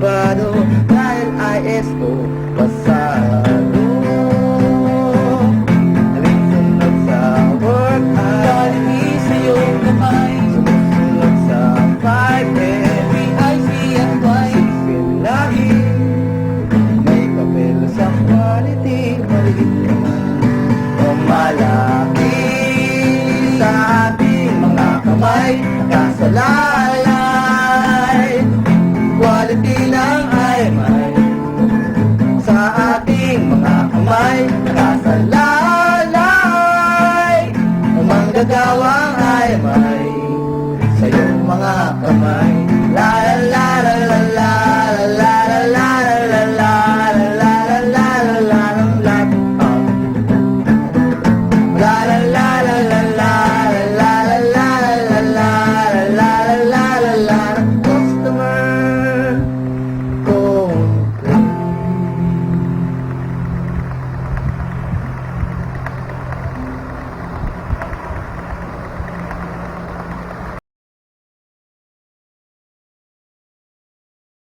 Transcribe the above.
Paano dahil ISO pasado. Alinsunod sa work ay Dali sa iyong kamay Sumusunod sa 5 and VIC at Y. Sipinahi May papel sa quality Maliit ka man O malaki. Sa ating mga kamay Nakasalan reality ng IMI Sa ating mga kamay. Nakasalalay Ang manggagawang IMI Sa'yong mga kamay. La la la la la la.